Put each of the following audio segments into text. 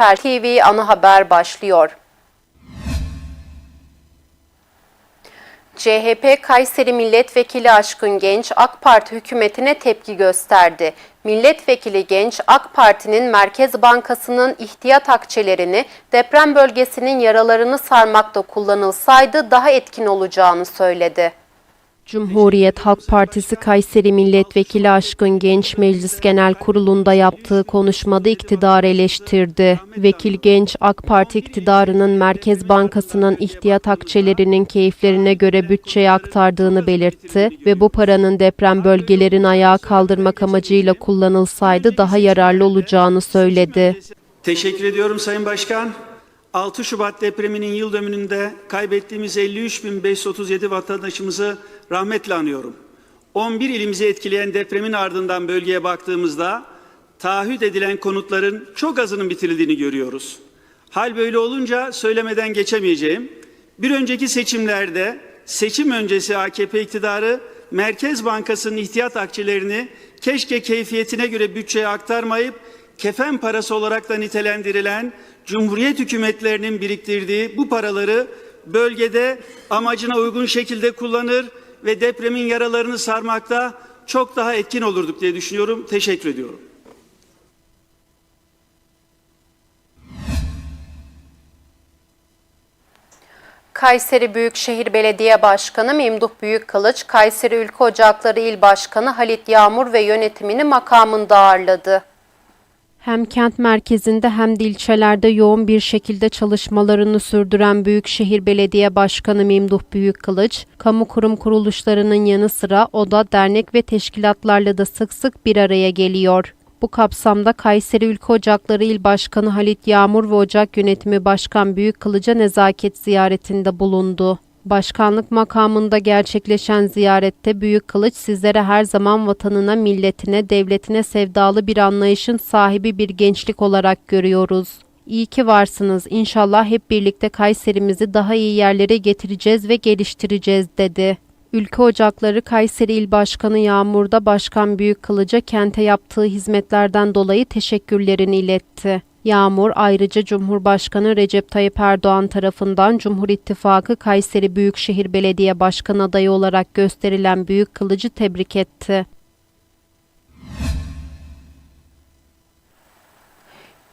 Süper TV ana haber başlıyor. CHP Kayseri Milletvekili Aşkın Genç AK Parti hükümetine tepki gösterdi. Milletvekili Genç AK Parti'nin Merkez Bankası'nın ihtiyat akçelerini deprem bölgesinin yaralarını sarmakta kullanılsaydı daha etkin olacağını söyledi. Cumhuriyet Halk Partisi Kayseri Milletvekili Aşkın Genç Meclis Genel Kurulu'nda yaptığı konuşmada iktidarı eleştirdi. Vekil Genç, AK Parti iktidarının Merkez Bankası'nın ihtiyat akçelerinin keyiflerine göre bütçeye aktardığını belirtti ve bu paranın deprem bölgelerini ayağa kaldırmak amacıyla kullanılsaydı daha yararlı olacağını söyledi. Teşekkür ediyorum Sayın Başkan. 6 Şubat depreminin yıl dönümünde kaybettiğimiz 53.537 vatandaşımızı rahmetle anıyorum. 11 ilimizi etkileyen depremin ardından bölgeye baktığımızda taahhüt edilen konutların çok azının bitirildiğini görüyoruz. Hal böyle olunca söylemeden geçemeyeceğim. Bir önceki seçimlerde seçim öncesi AKP iktidarı Merkez Bankası'nın ihtiyat akçelerini keşke keyfiyetine göre bütçeye aktarmayıp kefen parası olarak da nitelendirilen Cumhuriyet hükümetlerinin biriktirdiği bu paraları bölgede amacına uygun şekilde kullanır ve depremin yaralarını sarmakta çok daha etkin olurduk diye düşünüyorum. Teşekkür ediyorum. Kayseri Büyükşehir Belediye Başkanı Memduh Büyükkılıç, Kayseri Ülke Ocakları İl Başkanı Halit Yağmur ve yönetimini makamında ağırladı. Hem kent merkezinde hem de ilçelerde yoğun bir şekilde çalışmalarını sürdüren Büyükşehir Belediye Başkanı Memduh Büyükkılıç, kamu kurum kuruluşlarının yanı sıra oda, dernek ve teşkilatlarla da sık sık bir araya geliyor. Bu kapsamda Kayseri Ülke Ocakları İl Başkanı Halit Yağmur ve Ocak Yönetimi Başkan Büyükkılıç'a nezaket ziyaretinde bulundu. Başkanlık makamında gerçekleşen ziyarette Büyük Kılıç sizlere her zaman vatanına, milletine, devletine sevdalı bir anlayışın sahibi bir gençlik olarak görüyoruz. İyi ki varsınız. İnşallah hep birlikte Kayserimizi daha iyi yerlere getireceğiz ve geliştireceğiz dedi. Ülke Ocakları Kayseri İl Başkanı Yağmur'da Başkan Büyük Kılıç'a kente yaptığı hizmetlerden dolayı teşekkürlerini iletti. Yağmur ayrıca Cumhurbaşkanı Recep Tayyip Erdoğan tarafından Cumhur İttifakı Kayseri Büyükşehir Belediye Başkanı adayı olarak gösterilen Büyük Kılıcı tebrik etti.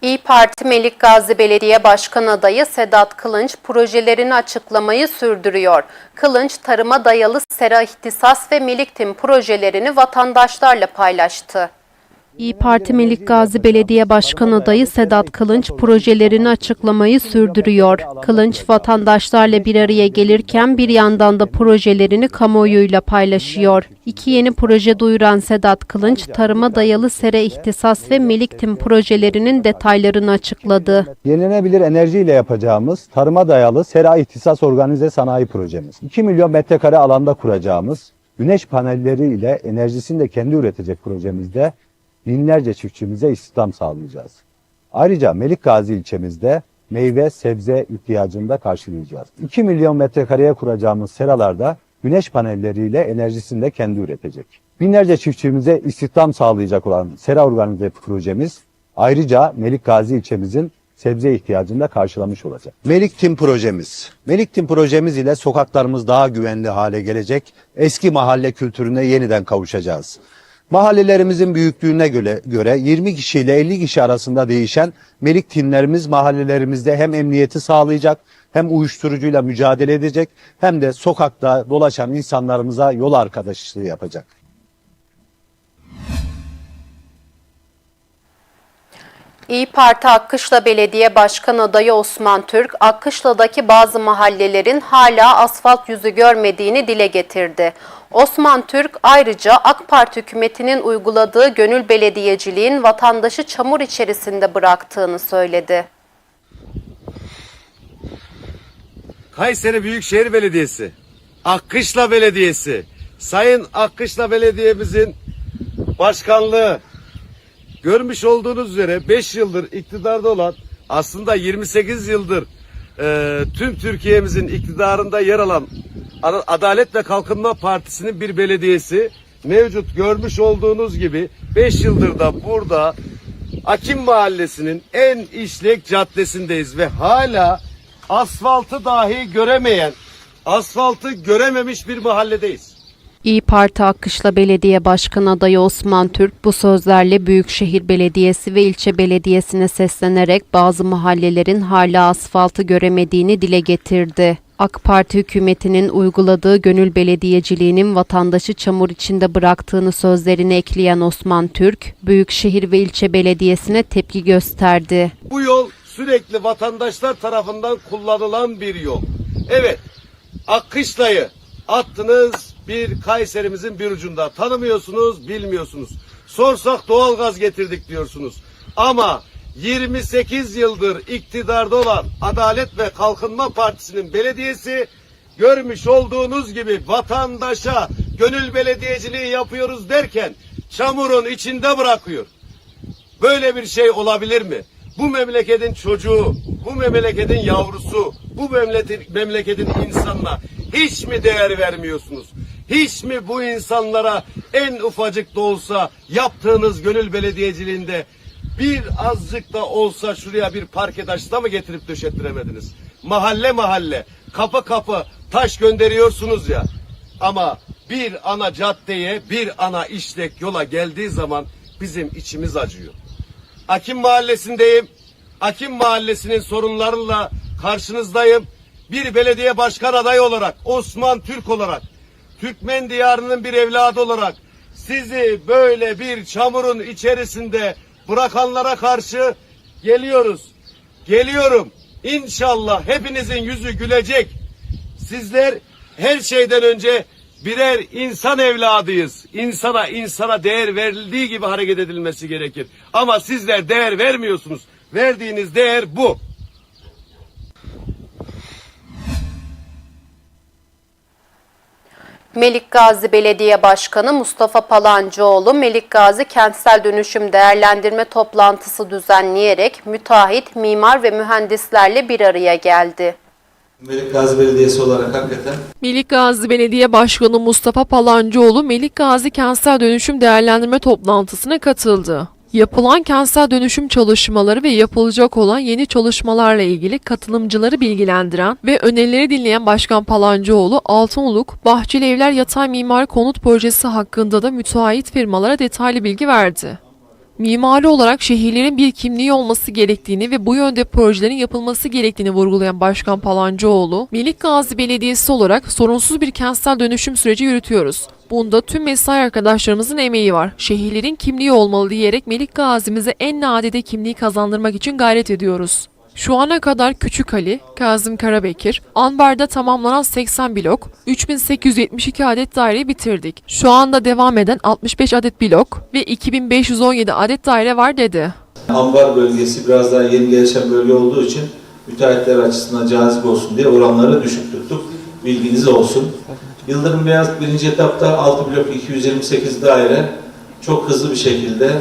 İyi Parti Melik Gazi Belediye Başkan adayı Sedat Kılınç projelerini açıklamayı sürdürüyor. Kılınç tarıma dayalı sera ihtisas ve Meliktim projelerini vatandaşlarla paylaştı. İyi Parti Melik Gazi Belediye Başkan adayı Sedat Kılınç projelerini açıklamayı sürdürüyor. Kılınç vatandaşlarla bir araya gelirken bir yandan da projelerini kamuoyuyla paylaşıyor. İki yeni proje duyuran Sedat Kılınç, tarıma dayalı sera ihtisas ve Meliktim projelerinin detaylarını açıkladı. Yenilenebilir enerjiyle yapacağımız tarıma dayalı sera ihtisas organize sanayi projemiz. 2 milyon metrekare alanda kuracağımız güneş panelleri ile enerjisini de kendi üretecek projemizde binlerce çiftçimize istihdam sağlayacağız. Ayrıca Melik Gazi ilçemizde meyve sebze ihtiyacını da karşılayacağız. 2 milyon metrekareye kuracağımız seralarda güneş panelleriyle enerjisini de kendi üretecek. Binlerce çiftçimize istihdam sağlayacak olan sera organize projemiz ayrıca Melik Gazi ilçemizin sebze ihtiyacını da karşılamış olacak. Melik Tim projemiz. Melik Tim projemiz ile sokaklarımız daha güvenli hale gelecek. Eski mahalle kültürüne yeniden kavuşacağız. Mahallelerimizin büyüklüğüne göre, göre 20 kişi ile 50 kişi arasında değişen melik timlerimiz mahallelerimizde hem emniyeti sağlayacak, hem uyuşturucuyla mücadele edecek, hem de sokakta dolaşan insanlarımıza yol arkadaşlığı yapacak. İyi Parti Akkışla Belediye Başkan adayı Osman Türk, Akkışla'daki bazı mahallelerin hala asfalt yüzü görmediğini dile getirdi. Osman Türk ayrıca AK Parti hükümetinin uyguladığı gönül belediyeciliğin vatandaşı çamur içerisinde bıraktığını söyledi. Kayseri Büyükşehir Belediyesi, Akkışla Belediyesi, Sayın Akkışla Belediye'mizin başkanlığı görmüş olduğunuz üzere 5 yıldır iktidarda olan aslında 28 yıldır e, tüm Türkiye'mizin iktidarında yer alan Ad- Adalet ve Kalkınma Partisi'nin bir belediyesi mevcut görmüş olduğunuz gibi 5 yıldır da burada Akim Mahallesi'nin en işlek caddesindeyiz ve hala asfaltı dahi göremeyen, asfaltı görememiş bir mahalledeyiz. İyi Parti Akkışla Belediye Başkanı adayı Osman Türk bu sözlerle Büyükşehir Belediyesi ve ilçe belediyesine seslenerek bazı mahallelerin hala asfaltı göremediğini dile getirdi. AK Parti hükümetinin uyguladığı gönül belediyeciliğinin vatandaşı çamur içinde bıraktığını sözlerine ekleyen Osman Türk, Büyükşehir ve ilçe belediyesine tepki gösterdi. Bu yol sürekli vatandaşlar tarafından kullanılan bir yol. Evet, Akkışla'yı attınız bir Kayserimizin bir ucunda. Tanımıyorsunuz, bilmiyorsunuz. Sorsak doğalgaz getirdik diyorsunuz. Ama 28 yıldır iktidarda olan Adalet ve Kalkınma Partisi'nin belediyesi görmüş olduğunuz gibi vatandaşa gönül belediyeciliği yapıyoruz derken çamurun içinde bırakıyor. Böyle bir şey olabilir mi? Bu memleketin çocuğu, bu memleketin yavrusu, bu memleketin, memleketin insanına hiç mi değer vermiyorsunuz? Hiç mi bu insanlara en ufacık da olsa yaptığınız gönül belediyeciliğinde bir azıcık da olsa şuraya bir parke taşı mı getirip döşettiremediniz? Mahalle mahalle, kapı kapı taş gönderiyorsunuz ya. Ama bir ana caddeye, bir ana işlek yola geldiği zaman bizim içimiz acıyor. Akim Mahallesi'ndeyim. Akim Mahallesi'nin sorunlarıyla karşınızdayım. Bir belediye başkan adayı olarak, Osman Türk olarak, Türkmen diyarının bir evladı olarak sizi böyle bir çamurun içerisinde bırakanlara karşı geliyoruz. Geliyorum. İnşallah hepinizin yüzü gülecek. Sizler her şeyden önce birer insan evladıyız. İnsana insana değer verildiği gibi hareket edilmesi gerekir. Ama sizler değer vermiyorsunuz. Verdiğiniz değer bu. Melik Gazi Belediye Başkanı Mustafa Palancıoğlu, Melik Gazi Kentsel Dönüşüm Değerlendirme Toplantısı düzenleyerek müteahhit, mimar ve mühendislerle bir araya geldi. Melik Gazi Belediyesi olarak hakikaten Melik Gazi Belediye Başkanı Mustafa Palancıoğlu, Melik Gazi Kentsel Dönüşüm Değerlendirme Toplantısına katıldı. Yapılan kentsel dönüşüm çalışmaları ve yapılacak olan yeni çalışmalarla ilgili katılımcıları bilgilendiren ve önerileri dinleyen Başkan Palancıoğlu, Altınoluk, Bahçeli Evler Yatay Mimari Konut Projesi hakkında da müteahhit firmalara detaylı bilgi verdi. Mimari olarak şehirlerin bir kimliği olması gerektiğini ve bu yönde projelerin yapılması gerektiğini vurgulayan Başkan Palancıoğlu, Melik Gazi Belediyesi olarak sorunsuz bir kentsel dönüşüm süreci yürütüyoruz. Bunda tüm mesai arkadaşlarımızın emeği var. Şehirlerin kimliği olmalı diyerek Melik Gazi'mize en nadide kimliği kazandırmak için gayret ediyoruz. Şu ana kadar Küçük Ali, Kazım Karabekir, Anbar'da tamamlanan 80 blok, 3872 adet daireyi bitirdik. Şu anda devam eden 65 adet blok ve 2517 adet daire var dedi. ambar bölgesi biraz daha yeni gelişen bölge olduğu için müteahhitler açısından cazip olsun diye oranları düşük tuttuk. Bilginiz olsun. Yıldırım Beyaz birinci etapta 6 blok 228 daire çok hızlı bir şekilde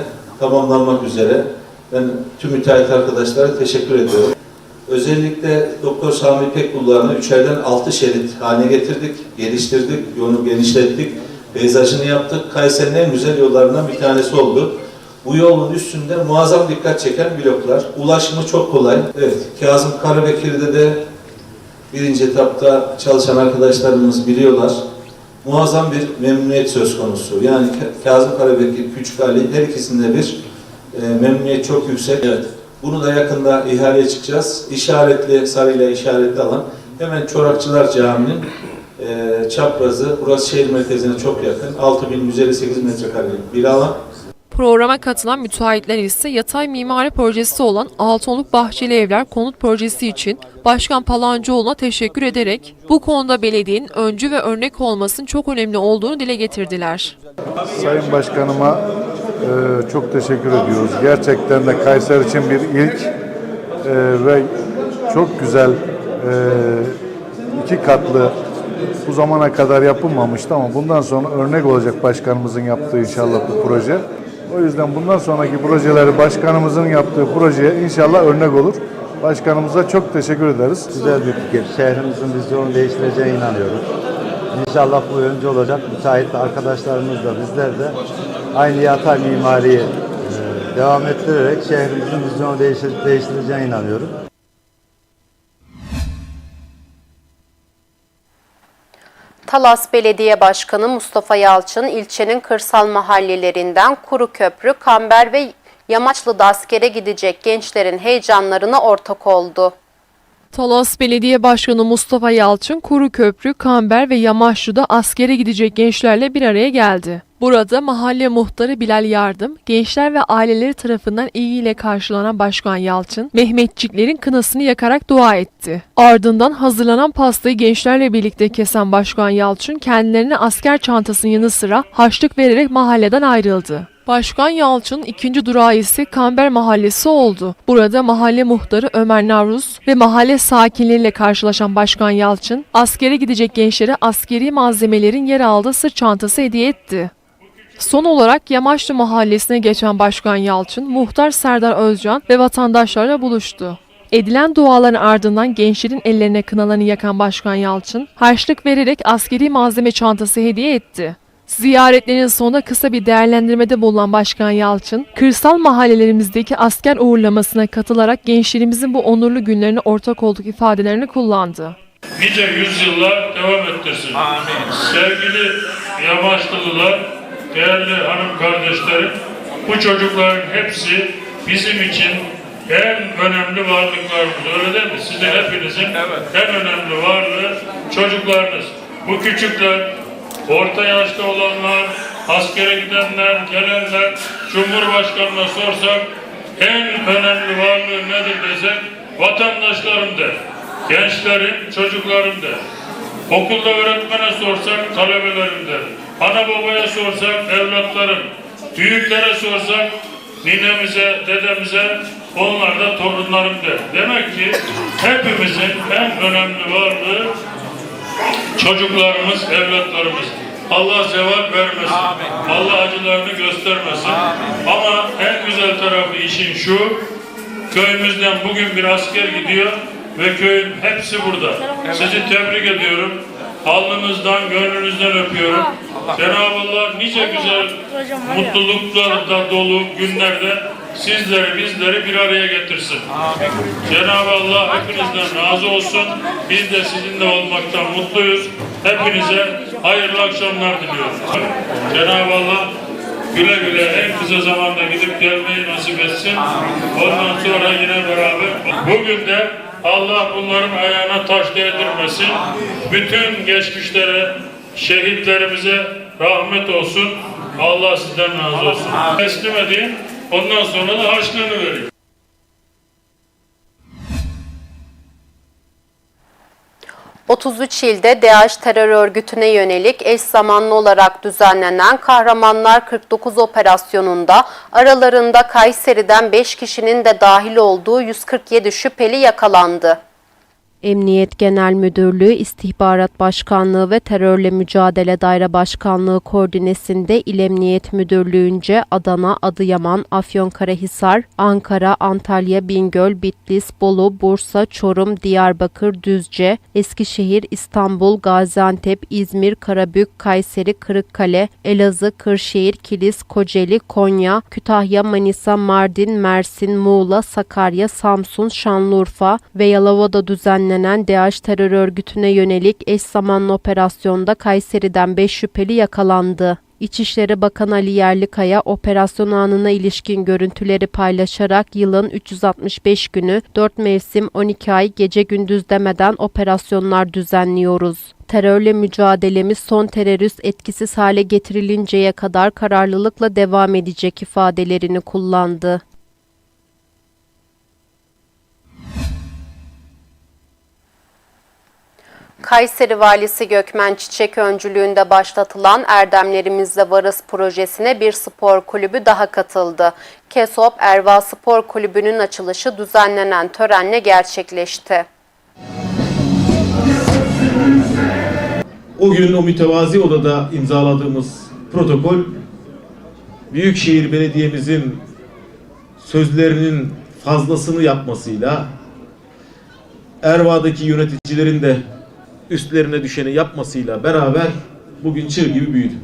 tamamlanmak üzere. Ben tüm müteahhit arkadaşlara teşekkür ediyorum. Özellikle Doktor Sami Pekbullarını üçerden 6 şerit haline getirdik, geliştirdik, yolu genişlettik, peyzajını yaptık. Kayseri'nin en güzel yollarından bir tanesi oldu. Bu yolun üstünde muazzam dikkat çeken bloklar. Ulaşımı çok kolay. Evet, Kazım Karabekir'de de birinci etapta çalışan arkadaşlarımız biliyorlar. Muazzam bir memnuniyet söz konusu. Yani Ka- Kazım Karabekir, Küçük Ali her ikisinde bir memnuniyet çok yüksek. Evet. Bunu da yakında ihaleye çıkacağız. İşaretli, sarıyla işaretli alan hemen Çorakçılar Camii'nin e, çaprazı. Burası şehir merkezine çok yakın. 6158 metrekarelik bir alan. Programa katılan müteahhitler ise yatay mimari projesi olan Altınoluk Bahçeli Evler konut projesi için Başkan Palancıoğlu'na teşekkür ederek bu konuda belediyenin öncü ve örnek olmasının çok önemli olduğunu dile getirdiler. Sayın Başkanıma e, çok teşekkür ediyoruz. Gerçekten de Kayseri için bir ilk e, ve çok güzel e, iki katlı bu zamana kadar yapılmamıştı ama bundan sonra örnek olacak başkanımızın yaptığı inşallah bu proje. O yüzden bundan sonraki projeleri başkanımızın yaptığı projeye inşallah örnek olur. Başkanımıza çok teşekkür ederiz. güzel bir fikir. Şehrimizin vizyonu değiştireceğine inanıyoruz. İnşallah bu yönce olacak. Müteahhit arkadaşlarımız da bizler de aynı yatay mimariyi e, devam ettirerek şehrimizin vizyonu değiştir, değiştireceğine inanıyorum. Talas Belediye Başkanı Mustafa Yalçın ilçenin kırsal mahallelerinden Kuru Köprü, Kamber ve Yamaçlı'da askere gidecek gençlerin heyecanlarına ortak oldu. Talas Belediye Başkanı Mustafa Yalçın, Kuruköprü, Kamber ve Yamaçlı'da askere gidecek gençlerle bir araya geldi. Burada mahalle muhtarı Bilal Yardım, gençler ve aileleri tarafından ilgiyle karşılanan Başkan Yalçın, Mehmetçiklerin kınasını yakarak dua etti. Ardından hazırlanan pastayı gençlerle birlikte kesen Başkan Yalçın, kendilerine asker çantasının yanı sıra harçlık vererek mahalleden ayrıldı. Başkan Yalçın ikinci durağı ise Kamber Mahallesi oldu. Burada mahalle muhtarı Ömer Navruz ve mahalle sakinleriyle karşılaşan Başkan Yalçın, askere gidecek gençlere askeri malzemelerin yer aldığı sırt çantası hediye etti. Son olarak Yamaçlı Mahallesi'ne geçen Başkan Yalçın, muhtar Serdar Özcan ve vatandaşlarla buluştu. Edilen duaların ardından gençlerin ellerine kınalarını yakan Başkan Yalçın, harçlık vererek askeri malzeme çantası hediye etti. Ziyaretlerin sonunda kısa bir değerlendirmede bulunan Başkan Yalçın, kırsal mahallelerimizdeki asker uğurlamasına katılarak gençlerimizin bu onurlu günlerine ortak olduk ifadelerini kullandı. nice yüzyıllar devam ettirsin. Amin. Sevgili Yamaçlılar, değerli hanım kardeşlerim, bu çocukların hepsi bizim için en önemli varlıklarımız. Öyle değil mi? Sizin hepinizin en önemli varlığı çocuklarınız. Bu küçükler, orta yaşta olanlar, askere gidenler, gelenler, Cumhurbaşkanı'na sorsak en önemli varlığı nedir desek vatandaşlarım der. Gençlerim, çocuklarım der. Okulda öğretmene sorsak talebelerim der. Ana babaya sorsak evlatlarım. Büyüklere sorsak ninemize, dedemize onlar da torunlarım der. Demek ki hepimizin en önemli varlığı çocuklarımız, evlatlarımız. Allah zeval vermesin. Allah acılarını göstermesin. Ama en güzel tarafı işin şu, köyümüzden bugün bir asker gidiyor ve köyün hepsi burada. Sizi tebrik ediyorum. Alnınızdan, gönlünüzden öpüyorum. Cenab-ı Allah nice güzel mutluluklarla dolu günlerde sizleri, bizleri bir araya getirsin. Cenab-ı Allah hepinizden razı olsun. Biz de sizinle olmaktan mutluyuz. Hepinize hayırlı akşamlar diliyorum. Cenab-ı Allah güle güle en kısa zamanda gidip gelmeyi nasip etsin. Ondan sonra yine beraber. Bugün de Allah bunların ayağına taş değdirmesin. Bütün geçmişlere, şehitlerimize rahmet olsun. Allah sizden razı olsun. Teslim edeyim. Ondan sonra da harçlığını vereyim. 33 ilde DAEŞ terör örgütüne yönelik eş zamanlı olarak düzenlenen Kahramanlar 49 operasyonunda aralarında Kayseri'den 5 kişinin de dahil olduğu 147 şüpheli yakalandı. Emniyet Genel Müdürlüğü, İstihbarat Başkanlığı ve Terörle Mücadele Daire Başkanlığı koordinesinde İl Emniyet Müdürlüğü'nce Adana, Adıyaman, Afyonkarahisar, Ankara, Antalya, Bingöl, Bitlis, Bolu, Bursa, Çorum, Diyarbakır, Düzce, Eskişehir, İstanbul, Gaziantep, İzmir, Karabük, Kayseri, Kırıkkale, Elazığ, Kırşehir, Kilis, Kocaeli, Konya, Kütahya, Manisa, Mardin, Mersin, Muğla, Sakarya, Samsun, Şanlıurfa ve Yalova'da düzenlenen DAEŞ terör örgütüne yönelik eş zamanlı operasyonda Kayseri'den 5 şüpheli yakalandı. İçişleri Bakanı Ali Yerlikaya operasyon anına ilişkin görüntüleri paylaşarak yılın 365 günü 4 mevsim 12 ay gece gündüz demeden operasyonlar düzenliyoruz. Terörle mücadelemiz son terörist etkisiz hale getirilinceye kadar kararlılıkla devam edecek ifadelerini kullandı. Kayseri Valisi Gökmen Çiçek öncülüğünde başlatılan Erdemlerimizle Varız projesine bir spor kulübü daha katıldı. KESOP Erva Spor Kulübü'nün açılışı düzenlenen törenle gerçekleşti. O gün o mütevazi odada imzaladığımız protokol Büyükşehir Belediye'mizin sözlerinin fazlasını yapmasıyla Erva'daki yöneticilerin de üstlerine düşeni yapmasıyla beraber bugün çığ gibi büyüdü.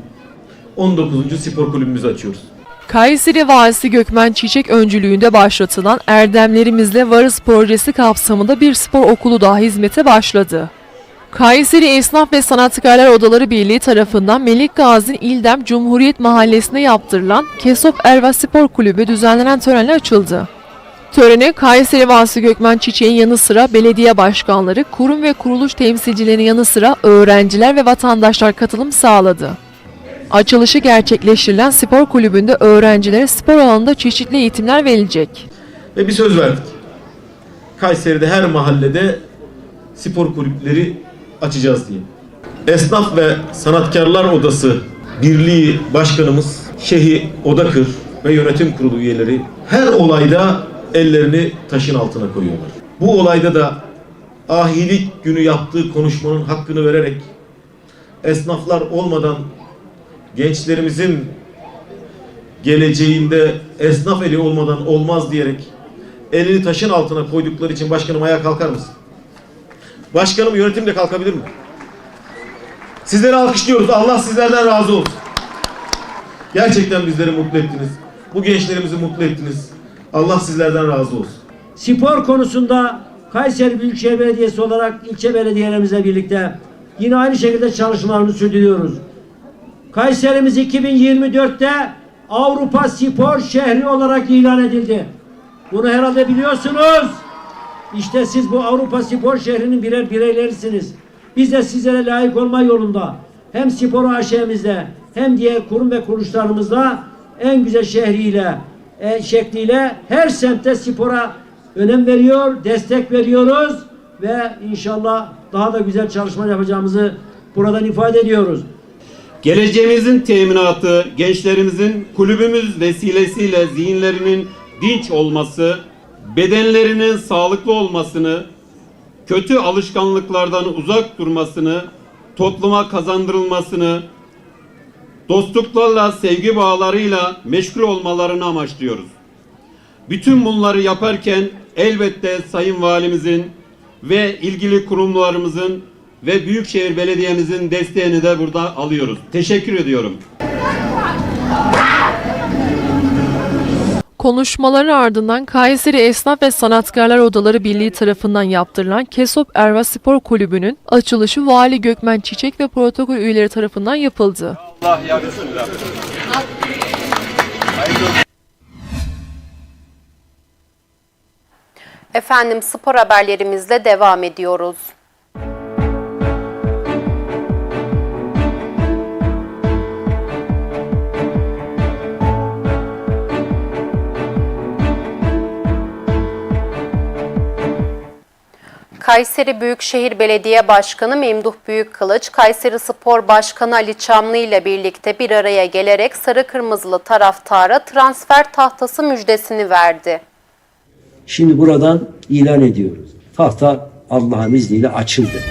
19. spor kulübümüzü açıyoruz. Kayseri Valisi Gökmen Çiçek öncülüğünde başlatılan Erdemlerimizle Varız projesi kapsamında bir spor okulu daha hizmete başladı. Kayseri Esnaf ve Sanatkarlar Odaları Birliği tarafından Melik Gazi İldem Cumhuriyet Mahallesi'nde yaptırılan Kesop Erva Spor Kulübü düzenlenen törenle açıldı. Törene Kayseri Valisi Gökmen Çiçek'in yanı sıra belediye başkanları, kurum ve kuruluş temsilcilerinin yanı sıra öğrenciler ve vatandaşlar katılım sağladı. Açılışı gerçekleştirilen spor kulübünde öğrencilere spor alanında çeşitli eğitimler verilecek. Ve bir söz verdik. Kayseri'de her mahallede spor kulüpleri açacağız diye. Esnaf ve Sanatkarlar Odası Birliği Başkanımız Şehi Odakır ve yönetim kurulu üyeleri her olayda ellerini taşın altına koyuyorlar. Bu olayda da ahilik günü yaptığı konuşmanın hakkını vererek esnaflar olmadan gençlerimizin geleceğinde esnaf eli olmadan olmaz diyerek elini taşın altına koydukları için başkanım ayağa kalkar mısın? Başkanım yönetim de kalkabilir mi? Sizleri alkışlıyoruz. Allah sizlerden razı olsun. Gerçekten bizleri mutlu ettiniz. Bu gençlerimizi mutlu ettiniz. Allah sizlerden razı olsun. Spor konusunda Kayseri Büyükşehir Belediyesi olarak ilçe belediyelerimizle birlikte yine aynı şekilde çalışmalarımızı sürdürüyoruz. Kayserimiz 2024'te Avrupa Spor Şehri olarak ilan edildi. Bunu herhalde biliyorsunuz. İşte siz bu Avrupa Spor Şehri'nin birer bireylerisiniz. Biz de sizlere layık olma yolunda hem spor AŞ'mizde hem diğer kurum ve kuruluşlarımızda en güzel şehriyle, e, şekliyle her semtte spora önem veriyor, destek veriyoruz ve inşallah daha da güzel çalışma yapacağımızı buradan ifade ediyoruz. Geleceğimizin teminatı, gençlerimizin kulübümüz vesilesiyle zihinlerinin dinç olması, bedenlerinin sağlıklı olmasını, kötü alışkanlıklardan uzak durmasını, topluma kazandırılmasını, dostluklarla, sevgi bağlarıyla meşgul olmalarını amaçlıyoruz. Bütün bunları yaparken elbette Sayın Valimizin ve ilgili kurumlarımızın ve Büyükşehir Belediye'mizin desteğini de burada alıyoruz. Teşekkür ediyorum. Konuşmaların ardından Kayseri Esnaf ve Sanatkarlar Odaları Birliği tarafından yaptırılan Kesop Erva Spor Kulübü'nün açılışı Vali Gökmen Çiçek ve protokol üyeleri tarafından yapıldı. Efendim spor haberlerimizle devam ediyoruz. Kayseri Büyükşehir Belediye Başkanı Memduh Büyükkılıç, Kayseri Spor Başkanı Ali Çamlı ile birlikte bir araya gelerek sarı kırmızılı taraftara transfer tahtası müjdesini verdi. Şimdi buradan ilan ediyoruz. Tahta Allah'ın izniyle açıldı.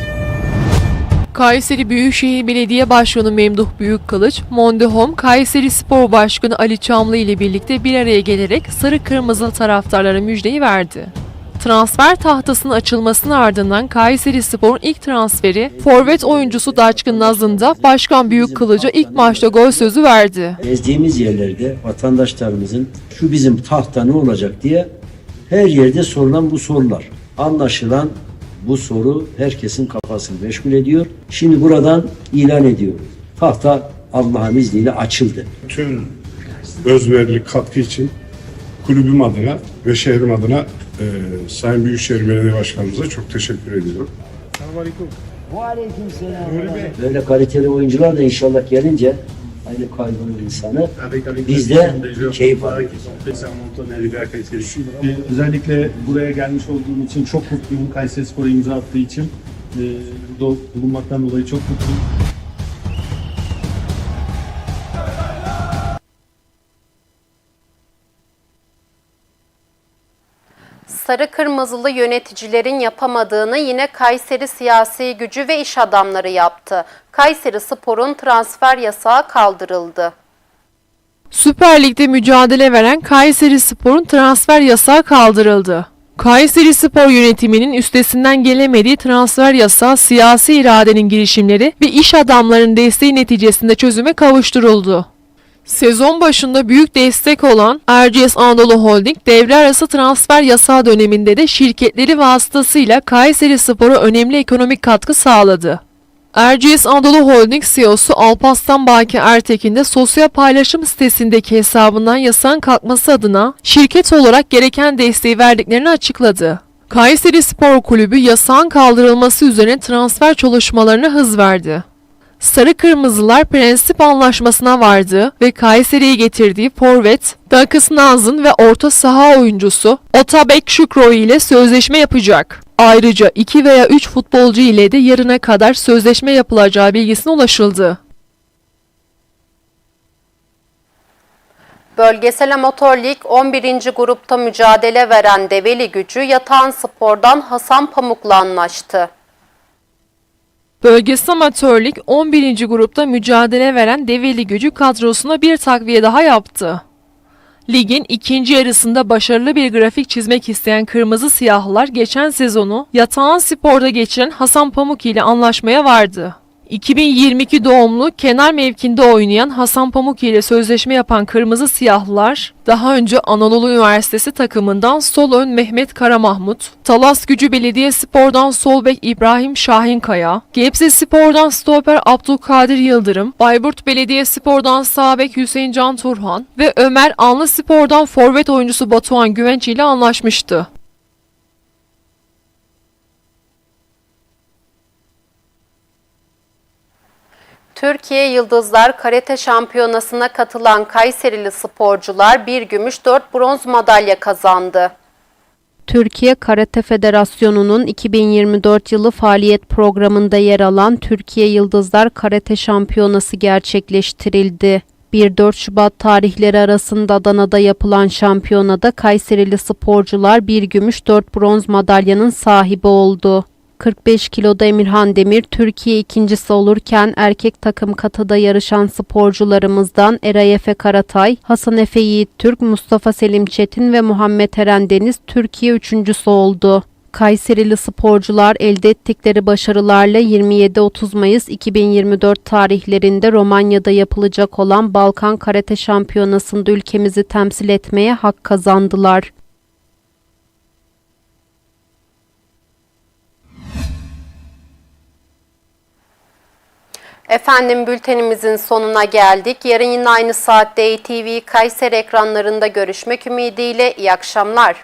Kayseri Büyükşehir Belediye Başkanı Memduh Büyükkılıç, Monde Home Kayseri Spor Başkanı Ali Çamlı ile birlikte bir araya gelerek sarı kırmızılı taraftarlara müjdeyi verdi. Transfer tahtasının açılmasının ardından Kayseri Spor'un ilk transferi forvet oyuncusu Daçkın Naz'ın da Başkan Büyükkılıç'a ilk maçta gol sözü verdi. Gezdiğimiz yerlerde vatandaşlarımızın şu bizim tahta ne olacak diye her yerde sorulan bu sorular. Anlaşılan bu soru herkesin kafasını meşgul ediyor. Şimdi buradan ilan ediyoruz. Tahta Allah'ın izniyle açıldı. Tüm özverili katkı için kulübüm adına ve şehrim adına e, Sayın Büyükşehir Belediye Başkanımıza çok teşekkür ediyorum. Böyle kaliteli oyuncular da inşallah gelince aynı kaybının insanı biz de keyif alıyoruz. Özellikle buraya gelmiş olduğum için çok mutluyum. Kayseri Spor'a imza attığı için. Ee, burada bulunmaktan dolayı çok mutluyum. Sarı kırmızılı yöneticilerin yapamadığını yine Kayseri siyasi gücü ve iş adamları yaptı. Kayseri Spor'un transfer yasağı kaldırıldı. Süper Lig'de mücadele veren Kayseri Spor'un transfer yasağı kaldırıldı. Kayseri Spor yönetiminin üstesinden gelemediği transfer yasağı siyasi iradenin girişimleri ve iş adamlarının desteği neticesinde çözüme kavuşturuldu. Sezon başında büyük destek olan Erciyes Anadolu Holding devre arası transfer yasağı döneminde de şirketleri vasıtasıyla Kayseri Spor'a önemli ekonomik katkı sağladı. Erciyes Anadolu Holding CEO'su Alparslan Baki Ertekin de sosyal paylaşım sitesindeki hesabından yasağın kalkması adına şirket olarak gereken desteği verdiklerini açıkladı. Kayseri Spor Kulübü yasağın kaldırılması üzerine transfer çalışmalarına hız verdi. Sarı Kırmızılar prensip anlaşmasına vardı ve Kayseri'ye getirdiği forvet Dakas Nazın ve orta saha oyuncusu Otabek Şükro ile sözleşme yapacak. Ayrıca 2 veya 3 futbolcu ile de yarına kadar sözleşme yapılacağı bilgisine ulaşıldı. Bölgesel Amatör Lig 11. grupta mücadele veren Develi Gücü Yatağan Spor'dan Hasan Pamuk'la anlaştı. Bölgesel Amatörlük 11. grupta mücadele veren Develi Gücü kadrosuna bir takviye daha yaptı. Ligin ikinci yarısında başarılı bir grafik çizmek isteyen Kırmızı Siyahlılar geçen sezonu Yatağan Spor'da geçiren Hasan Pamuk ile anlaşmaya vardı. 2022 doğumlu kenar mevkinde oynayan Hasan Pamuk ile sözleşme yapan Kırmızı Siyahlılar, daha önce Anadolu Üniversitesi takımından sol ön Mehmet Karamahmut, Talas Gücü Belediye Spor'dan sol bek İbrahim Şahinkaya, Gebze Spor'dan stoper Abdülkadir Yıldırım, Bayburt Belediye Spor'dan sağ bek Hüseyin Can Turhan ve Ömer Anlı Spor'dan forvet oyuncusu Batuhan Güvenç ile anlaşmıştı. Türkiye Yıldızlar Karate Şampiyonası'na katılan Kayserili sporcular bir gümüş 4 bronz madalya kazandı. Türkiye Karate Federasyonu'nun 2024 yılı faaliyet programında yer alan Türkiye Yıldızlar Karate Şampiyonası gerçekleştirildi. 1-4 Şubat tarihleri arasında Adana'da yapılan şampiyonada Kayserili sporcular bir gümüş 4 bronz madalyanın sahibi oldu. 45 kiloda Emirhan Demir Türkiye ikincisi olurken erkek takım katıda yarışan sporcularımızdan Eray Efe Karatay, Hasan Efe Yiğit Türk, Mustafa Selim Çetin ve Muhammed Eren Deniz Türkiye üçüncüsü oldu. Kayserili sporcular elde ettikleri başarılarla 27-30 Mayıs 2024 tarihlerinde Romanya'da yapılacak olan Balkan Karate Şampiyonası'nda ülkemizi temsil etmeye hak kazandılar. Efendim bültenimizin sonuna geldik. Yarın yine aynı saatte ATV Kayseri ekranlarında görüşmek ümidiyle iyi akşamlar.